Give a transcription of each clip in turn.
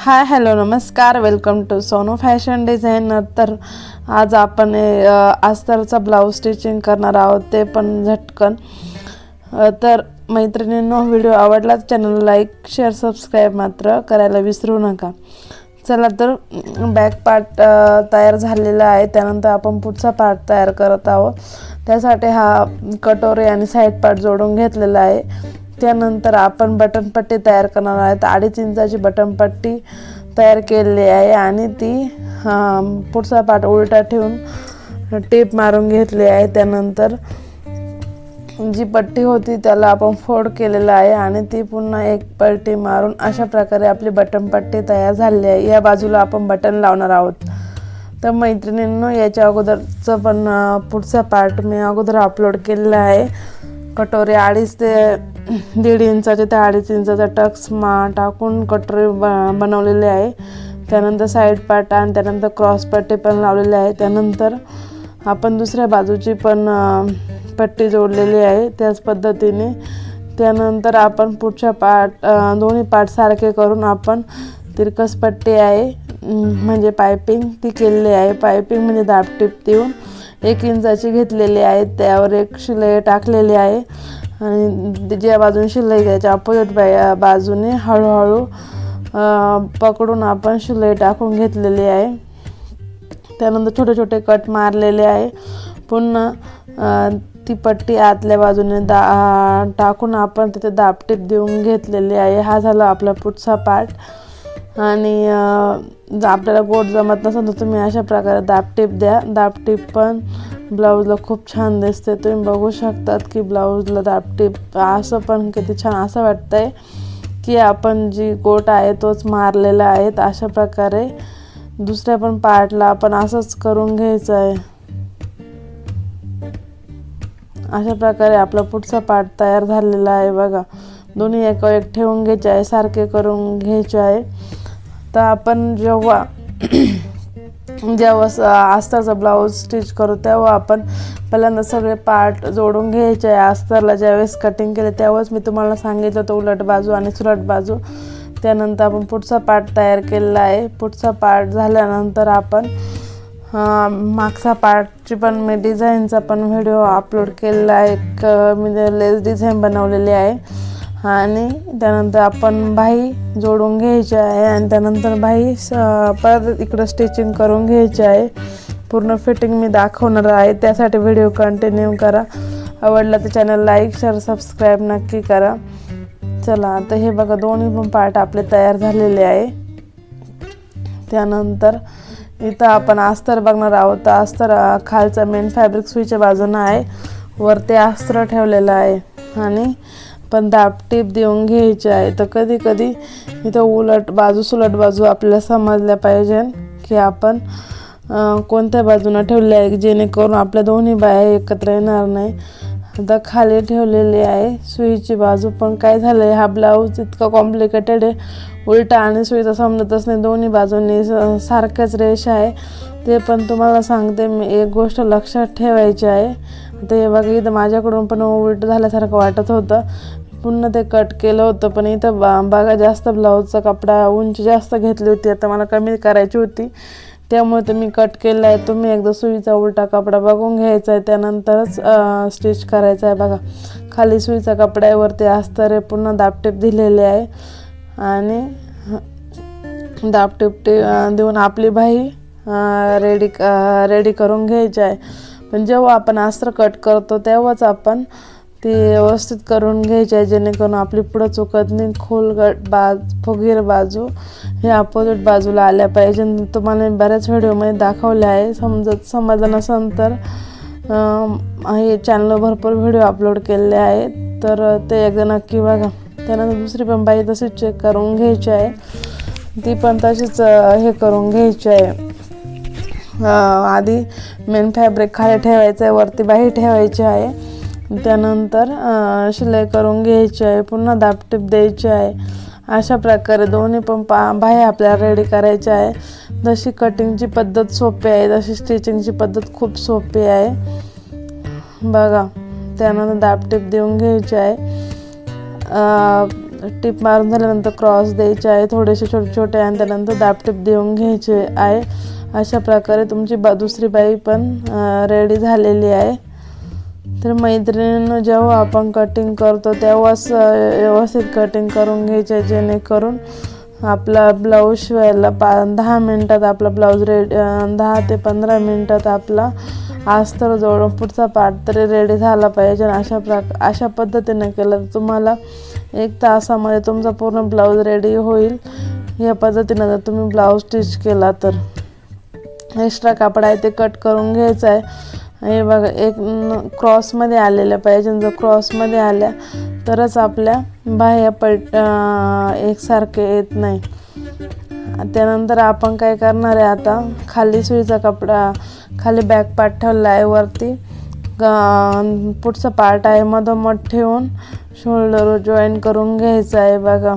हाय hello नमस्कार. Welcome to Sonu fashion designer. तर आज आपण आस्तरचा ब्लाऊज स्टिचिंग करणार आहोत ते पण झटकन. तर मैत्रिणींनो व्हिडिओ आवडला चॅनल लाईक शेअर सबस्क्राईब मात्र करायला विसरू नका. चला तर बॅक पार्ट तयार झालेला आहे. त्यानंतर आपण पुढचा पार्ट तयार करत आहोत. त्यासाठी हा कटोरी आणि साईड पार्ट जोडून घेतलेला आहे. त्यानंतर आपण बटनपट्टी तयार करणार आहोत. अडीच इंचाची बटनपट्टी तयार केलेली आहे आणि ती पुढचा पार्ट उलटा ठेवून टेप मारून घेतली आहे. त्यानंतर जी पट्टी होती त्याला आपण फोड केलेला आहे आणि ती पुन्हा एक पट्टी मारून अशा प्रकारे आपली बटनपट्टी तयार झालेली आहे. या बाजूला आपण बटन लावणार आहोत. तर मैत्रिणींनो याच्या अगोदरचं पण पुढचा पार्ट मी अगोदर अपलोड केलेला आहे. कटोरी अडीच ते दीड इंचाचे ते अडीच इंचाचा टक्स मा टाकून कटोरी ब बनवलेली आहे. त्यानंतर साईड पार्ट आणि त्यानंतर क्रॉस पट्टी पण लावलेली आहे. त्यानंतर आपण दुसऱ्या बाजूची पण पट्टी जोडलेली आहे. त्याच पद्धतीने त्यानंतर आपण पुढच्या पार्ट दोन्ही पार्ट सारखे करून आपण तिरकस पट्टी आहे. म्हणजे पायपिंग ती केलेली आहे. पायपिंग म्हणजे दाबटीप देऊन एक इंचाची घेतलेली आहे त्यावर एक शिलाई टाकलेली आहे. आणि ज्या बाजूने शिलाई घ्यायच्या अपोजिट बा बाजूने हळूहळू पकडून आपण शिलाई टाकून घेतलेली आहे. त्यानंतर छोटे छोटे कट मारलेले आहे. पुन्हा ती पट्टी आतल्या बाजूने दा टाकून आपण तिथे दाबटीप देऊन घेतलेली आहे. हा झाला आपला पुढचा पार्ट आणि जर आपल्याला गोड जमत नसेल तर तुम्ही अशा प्रकारे दाबटीप द्या. दाबटीप पण ब्लाऊजला खूप छान दिसते. तुम्ही बघू शकतात की ब्लाऊजला दाबटीप असं पण किती छान असं वाटतंय की आपण जी गोट आहे तोच मारलेला आहे. अशा प्रकारे दुसऱ्या पण पार्टला आपण असंच करून घ्यायचं आहे अशा प्रकारे आपला पुढचा पार्ट तयार झालेला आहे बघा. दोन्ही एक एक ठेवून घ्यायचे आहे सारखे करून घ्यायचे आहे. तर आपण जेव्हा जेव्हा आस्तरचा अस्तरचा ब्लाऊज स्टिच करू तेव्हा आपण पहिल्यांदा सगळे पार्ट जोडून घ्यायचे. आहे अस्तरला ज्यावेळेस कटिंग केले तेव्हाच मी तुम्हाला सांगितलं होतं उलट बाजू आणि सुलट बाजू. त्यानंतर आपण पुढचा पार्ट तयार केलेला आहे. पुढचा पार्ट झाल्यानंतर आपण मागचा पार्टची पण मी डिझाईनचा पण व्हिडिओ अपलोड केलेला आहे. एक मी लेस डिझाईन बनवलेली आहे. आणि त्यानंतर आपण बाही जोडून घ्यायची आहे आणि त्यानंतर बाही स परत इकडं स्टिचिंग करून घ्यायची आहे. पूर्ण फिटिंग मी दाखवणार आहे. त्यासाठी व्हिडिओ कंटिन्यू करा. आवडला तर चॅनल लाईक शेअर सबस्क्राईब नक्की करा. चला आता हे बघा दोन्ही पण पार्ट आपले तयार झालेले आहे. त्यानंतर इथं आपण अस्तर बघणार आहोत. तर अस्तर खालचा मेन फॅब्रिक सुईच्या बाजूनं आहे. वरती अस्त्र ठेवलेलं आहे. आणि पण दापटीप देऊन घ्यायची आहे. तर कधी कधी इथं उलट बाजू सुलट बाजू आपल्याला समजल्या पाहिजे की आपण कोणत्या बाजूनं ठेवले आहे जेणेकरून आपल्या दोन्ही बाया एकत्र येणार नाही. आता खाली ठेवलेली आहे सुईची बाजू पण काय झालं आहे हा ब्लाऊज इतका कॉम्प्लिकेटेड आहे. उलटा आणि सुईचा समजतच नाही दोन्ही बाजूंनी स- सारख्याच रेषा आहे. ते पण तुम्हाला सांगते मी एक गोष्ट लक्षात ठेवायची आहे. ते बघा इथं माझ्याकडून पण उलट झाल्यासारखं वाटत होतं. पुन्हा ते कट केलं होतं पण इथं बा बघा जास्त ब्लाऊजचा कपडा उंची जास्त घेतली होती. आता मला कमी करायची होती. त्यामुळे ते मी कट केलं आहे. तुम्ही एकदा सुईचा उलटा कपडा बघून घ्यायचा आहे. त्यानंतरच स्टिच करायचा आहे. बघा खाली सुईचा कपडा आहे. वरती अस्तर पूर्ण पुन्हा दाबटेप दिलेले आहे. आणि दाबटेप टे देऊन आपली बाही रेडी रेडी करून घ्यायची आहे. पण जेव्हा आपण अस्त्र कट करतो तेव्हाच आपण ती व्यवस्थित करून घ्यायची आहे जेणेकरून आपली पुढं चुकत नाही खोलगट बाज फुगीर बाजू हे अपोजिट बाजूला आल्या पाहिजे. तुम्हाला मी बऱ्याच व्हिडिओमध्ये दाखवले आहे. समजत समजलं नसेल तर हे चॅनलवर भरपूर व्हिडिओ अपलोड केलेले आहेत. तर ते एकदा नक्की बघा. त्यानंतर दुसरी पण बाई तशीच चेक करून घ्यायची आहे. ती पण तशीच हे करून घ्यायची आहे. आधी मेन फॅब्रिक खाली ठेवायचं आहे वरती बाही ठेवायची आहे. त्यानंतर शिलाई करून घ्यायची आहे पुन्हा दाबटीप द्यायची आहे. अशा प्रकारे दोन्ही पण पा बाह्या आपल्याला रेडी करायच्या आहे. जशी कटिंगची पद्धत सोपी आहे तशी स्टिचिंगची पद्धत खूप सोपी आहे. बघा त्यानंतर दाबटीप देऊन घ्यायची आहे. टीप टिप मारून झाल्यानंतर क्रॉस द्यायचे आहे थोडेसे छोटे छोटे आणि त्यानंतर दाबटिप देऊन घ्यायचे आहे. अशा प्रकारे तुमची बा दुसरी बाई पण रेडी झालेली आहे. तर मैत्रिणीनं जेव्हा आपण कटिंग करतो तेव्हाच व्यवस्थित कटिंग करून घ्यायचे जेणेकरून आपला ब्लाऊज शिवायला पा दहा मिनटात आपला ब्लाऊज रेडी दहा ते पंधरा मिनटात आपला अस्तर जोडून पुढचा पार्ट तरी रेडी झाला पाहिजे. आणि अशा प्रक अशा पद्धतीने केलं तर तुम्हाला एक तासामध्ये तुमचा पूर्ण ब्लाऊज रेडी होईल. या पद्धतीनं जर तुम्ही ब्लाऊज स्टिच केला तर. एक्स्ट्रा कापड आहे ते कट करून घ्यायचं आहे. हे बघा एक क्रॉसमध्ये आलेल्या पाहिजे. जर क्रॉसमध्ये आल्या तरच आपल्या बाह्या पट एकसारखे येत नाही. त्यानंतर आपण काय करणार आहे आता? खाली सुईचा कपडा खाली बॅक पार्ट ठेवला आहे वरती. पुढचा पार्ट आहे मधोमध ठेवून शोल्डर जॉईन करून घ्यायचं आहे बघा.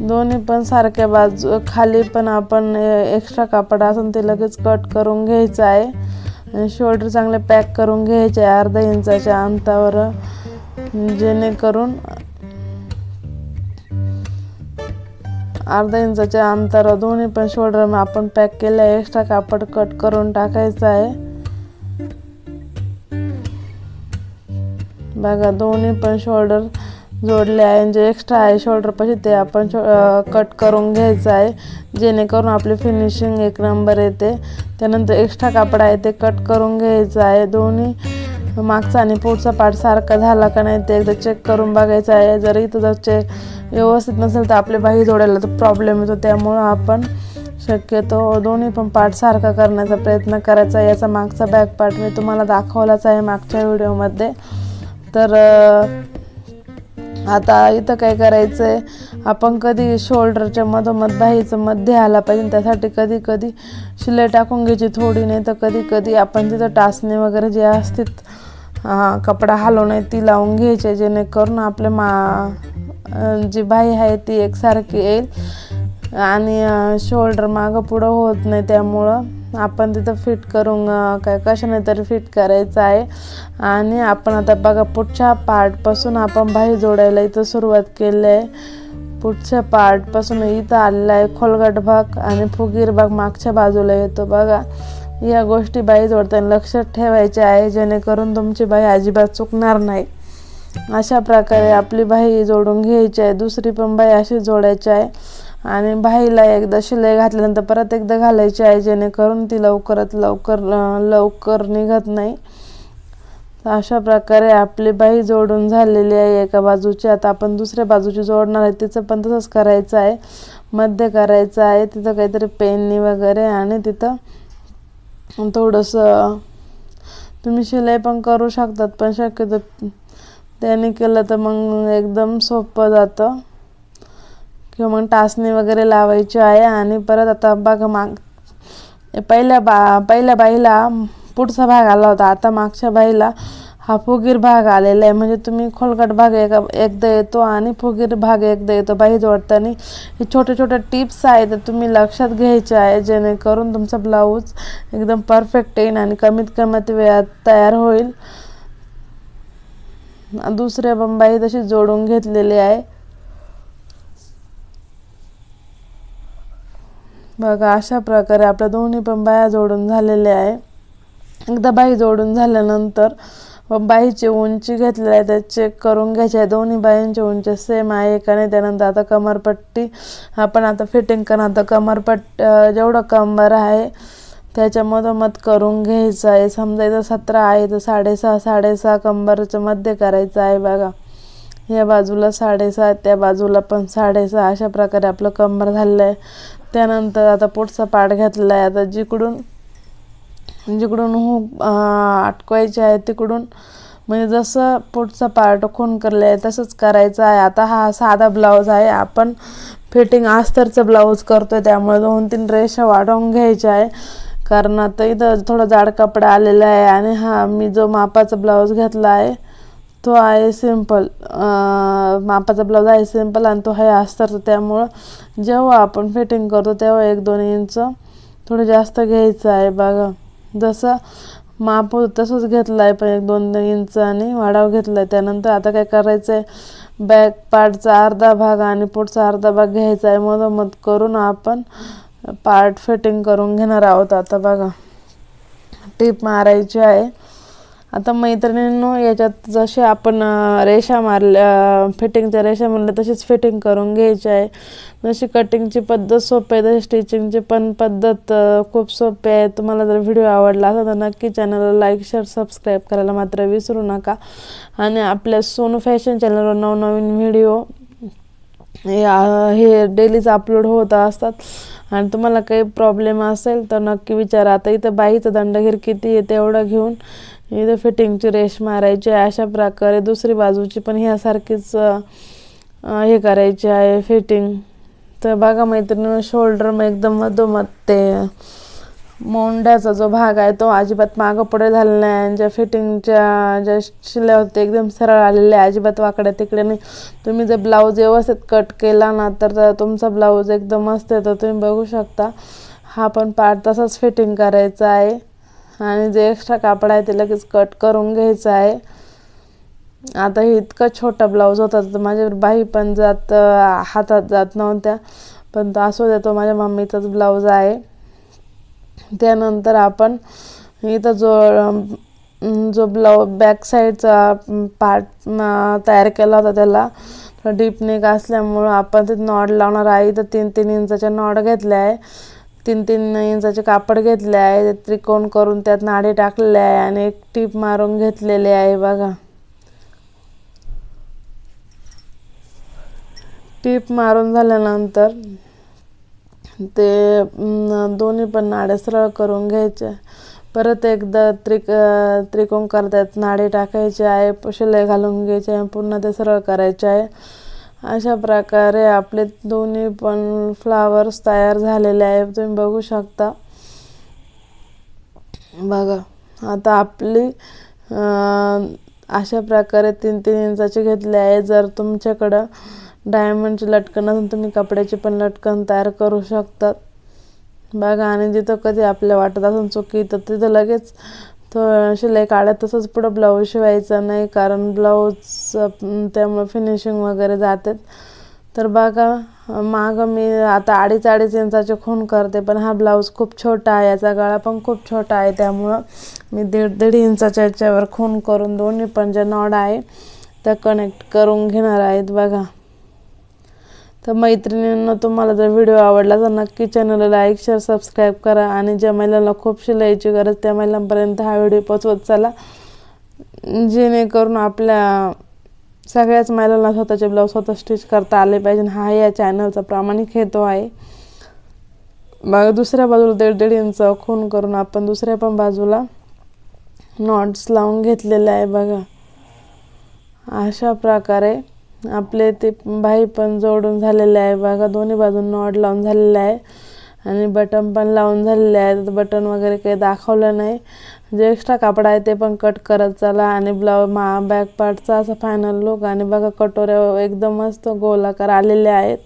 दोन्ही पण सारख्या बाजू खाली पण आपण एक्स्ट्रा कापड असून ते लगेच कट करून घ्यायचं आहे. शोल्डर चांगले पॅक करून घ्यायचे अर्धा इंचाच्या अंतावर जेणेकरून अर्धा इंचाच्या अंतरावर दोन्ही पण शोल्डर आपण पॅक केलं आहे एक्स्ट्रा कापड कट करून टाकायचं आहे. बघा दोन्ही पण शोल्डर जोडले आहे. म्हणजे जे एक्स्ट्रा आहे. शोल्डरपाशी ते आपण कट करून घ्यायचं आहे. जेणेकरून आपली फिनिशिंग एक नंबर येते. त्यानंतर एक्स्ट्रा कापड आहे ते कट करून घ्यायचं आहे. दोन्ही मागचा आणि पुढचा पार्ट सारखा झाला का नाही ते एकदा चेक करून बघायचं आहे. जर इथं जर चेक व्यवस्थित नसेल तर आपले बाही जोडायला तर प्रॉब्लेम येतो. त्यामुळं आपण शक्यतो दोन्ही पण पार्ट सारखा करण्याचा प्रयत्न करायचा आहे. याचा मागचा बॅक पार्ट मी तुम्हाला दाखवलाच आहे मागच्या व्हिडिओमध्ये तर आता इथं काय करायचं आहे आपण कधी शोल्डरच्या मधोमध बाहीचं मध्ये आला पाहिजे त्यासाठी कधी कधी शिलाई टाकून घ्यायची थोडी नाही तर कधी कधी आपण तिथं टाचणी वगैरे जे असतात कपडा हलवणे ती लावून घ्यायची जेणेकरून आपले मा जी बाई आहे ती एकसारखी येईल. आणि शोल्डर मागं पुढं होत नाही त्यामुळं आपण तिथं फिट करून काय कशाने तरी फिट करायचं आहे. आणि आपण आता बघा पुढच्या पार्टपासून आपण बाही जोडायला इथं सुरुवात केली आहे पुढच्या पार्टपासून इथं आलेला आहे खोलगट भाग आणि फुगीर भाग मागच्या बाजूला येतो बघा. या गोष्टी बाई जोडताना लक्षात ठेवायच्या आहे जेणेकरून तुमची बाई अजिबात चुकणार नाही. अशा प्रकारे आपली बाई जोडून घ्यायची आहे दुसरी पण बाई अशी जोडायची आहे. आणि बाईला एकदा शिलाई घातल्यानंतर परत एकदा घालायची आहे जेणेकरून ती लवकरात लवकर लवकर निघत नाही. तर अशा प्रकारे आपली बाही जोडून झालेली आहे एका बाजूची. आता आपण दुसऱ्या बाजूची जोडणार आहे तिचं पण तसंच करायचं आहे. मध्य करायचं आहे तिथं काहीतरी पेननी वगैरे आणि तिथं थोडंसं तुम्ही शिलाई पण करू शकतात पण शक्यतो त्याने केलं तर मग एकदम सोपं जातं. किंवा मग टाचणी वगैरे लावायची आहे आणि परत आता बघा माग पहिल्या बा पहिल्या बाईला पुढचा भाग आला होता. आता मागच्या बाईला हा फुगीर भाग आलेला आहे. म्हणजे तुम्ही खोलगट भाग एक एकदा येतो आणि फुगीर भाग एकदा येतो. बाई जोडताना हे छोटे छोटे टिप्स आहेत ते तुम्ही लक्षात घ्यायचे आहे. जेणेकरून तुमचा ब्लाऊज एकदम परफेक्ट येईल आणि कमीत कमीत वेळात तयार होईल. दुसऱ्या बंबाई तशी जोडून घेतलेली आहे. बघा अशा प्रकारे आपल्या दोन्ही पण बाया जोडून झालेल्या आहे. एकदा बाई जोडून झाल्यानंतर बाईची उंची घेतलेली आहे त्या चेक करून घ्यायची आहे. दोन्ही बाईंची उंची सेम आहे का नाही त्यानंतर आता कमरपट्टी आपण आता फिटिंग करणार आता कमरपट्ट जेवढं कंबर आहे त्याच्या मधोमध करून घ्यायचं आहे. समजा इथं सतरा आहे तर साडेसहा साडेसहा कंबरच्या मध्ये करायचं आहे बघा. या बाजूला साडेसहा त्या बाजूला पण साडेसहा अशा प्रकारे आपलं कंबर झालेलं आहे. त्यानंतर आता पुढचा पाठ घातलेला आहे आता जिकडून जिकडून हो, हूक अटकवायचे आहे तिकडून म्हणजे जसं पुढचा पार्ट खून करले आहे तसंच करायचं आहे. आता हा साधा ब्लाऊज आहे. आपण फिटिंग अस्तरचं ब्लाऊज करतो आहे त्यामुळे दोन तीन रेषा वाढवून घ्यायच्या आहे. कारण आता इथं थोडा जाड कपडा आलेला आहे आणि हा मी जो मापाचा ब्लाऊज घेतला आहे तो आहे सिंपल मापाचा ब्लाऊज आहे सिंपल आणि तो आहे अस्तरचा त्यामुळं जेव्हा आपण फिटिंग करतो तेव्हा एक दोन इंच थोडं जास्त घ्यायचं आहे बघा. जसं माप तसंच घेतलं आहे पण एक दोन इंच आणि वाढाव घेतला आहे. त्यानंतर आता काय करायचं आहे बॅक पार्टचा अर्धा भाग आणि पुढचा अर्धा भाग घ्यायचा आहे. मधोमध करून आपण पार्ट फिटिंग करून घेणार आहोत आता बघा. टीप मारायची आहे. आता मैत्रिणींनो याच्यात जसे आपण रेषा मारल्या फिटिंगच्या रेषा मारल्या तशीच फिटिंग करून घ्यायची आहे. जशी कटिंगची पद्धत सोपी आहे तशी स्टिचिंगची पण पद्धत खूप सोपी आहे. तुम्हाला जर व्हिडिओ आवडला असा तर नक्की चॅनलला लाईक शेअर सबस्क्राईब करायला मात्र विसरू नका. आणि आपल्या सोनू फॅशन चॅनलवर नवनवीन व्हिडिओ हे हे डेलीच अपलोड होत असतात. आणि तुम्हाला काही प्रॉब्लेम असेल तर नक्की विचारा. आता इथं बाईचा दंडगीर किती आहे तेवढं घेऊन इथं फिटिंगची रेश मारायची आहे अशा प्रकारे दुसरी बाजूची पण ह्यासारखीच हे करायची आहे फिटिंग. तर बघा मैत्रिणी शोल्डर मग एकदम मधोमध ते मोंड्याचा जो भाग आहे तो अजिबात मागं पुढे झालेला नाही आणि ज्या फिटिंगच्या ज्या शिल्या होत्या एकदम सरळ आलेल्या आहे अजिबात वाकड्या तिकडे नाही. तुम्ही जर ब्लाऊज व्यवस्थित कट केला ना तर तुमचा ब्लाऊज एकदम मस्त येतो तुम्ही बघू शकता हा पण पार्ट तसाच फिटिंग करायचा आहे. आणि जे एक्स्ट्रा कापड आहे ते लगेच कट करून घ्यायचं आहे. आता हे इतका छोटा ब्लाऊज होता तर माझ्या बाई पण जात हातात जात नव्हत्या. पण तो असू द्या तो माझ्या मम्मीचाच ब्लाऊज आहे. त्यानंतर आपण इथं जो जो ब्लाऊ बॅक साईडचा पार्ट तयार केला होता त्याला डीप नेक असल्यामुळं आपण ते नॉड लावणार आहे. तर तीन तीन इंचाच्या नॉड घेतल्या आहे. तीन तीन इंचाचे कापड घेतले आहे त्रिकोण करून त्यात नाडे टाकलेले आहे आणि एक टीप मारून घेतलेले आहे बघा. टीप मारून झाल्यानंतर ते दोन्ही पण नाड्या सरळ करून घ्यायच्या परत एकदा त्रिक त्रिकोण करतात नाडे टाकायचे आहे शिलाई घालून घ्यायचे आहे पुन्हा ते सरळ करायचे आहे. अशा प्रकारे आपले दोन्ही पण फ्लावर्स तयार झालेले आहे तुम्ही बघू शकता. बघा आता आपली अशा प्रकारे तीन तीन इंचाचे घेतले आहे. जर तुमच्याकडं डायमंडची लटकन असेल तुम्ही कपड्याची पण लटकन तयार करू शकतात. बघा आणि जिथं कधी आपल्या वाटत असून चुकी तर तिथं लगेच थोडं शिलाई काढत तसंच पुढं ब्लाऊज शिवायचं नाही कारण ब्लाऊज त्यामुळे फिनिशिंग वगैरे जातात. तर बघा मागं मी आता अडीच अडीच इंचाचे खून करते पण हा ब्लाऊज खूप छोटा आहे याचा गळा पण खूप छोटा आहे त्यामुळं मी दीड दीड इंचाच्या याच्यावर खून करून दोन्ही पण ज्या नॉड आहे त्या कनेक्ट करून घेणार आहेत बघा. तर मैत्रिणींना तुम्हाला जर व्हिडिओ आवडला तर नक्की चॅनलला लाईक शेअर सबस्क्राईब करा आणि ज्या महिलांना खूप शिलाईची गरज त्या महिलांपर्यंत हा व्हिडिओ पोचवत चला. जेणेकरून आपल्या सगळ्याच महिलांना स्वतःचे ब्लाऊज स्वतः स्टिच करता आले पाहिजे. हा या चॅनलचा प्रामाणिक हेतू आहे. मग दुसऱ्या बाजूला दीड दीड इंच खून करून आपण दुसऱ्या पण बाजूला नॉट्स लावून घेतलेले आहे बघा. अशा प्रकारे आपले ते भाई पण जोडून झालेले आहे. बघा दोन्ही बाजून नॉट लावून झालेले आहे. आणि बटन पण लावून झालेले आहे. बटन वगैरे काही दाखवलं नाही. जे एक्स्ट्रा कापड आहे ते पण कट करत चला. आणि ब्लाऊ मा बॅक पार्टचा असा फायनल लुक आणि बघा कटोऱ्या एकदम मस्त गोलाकार आलेले आहेत.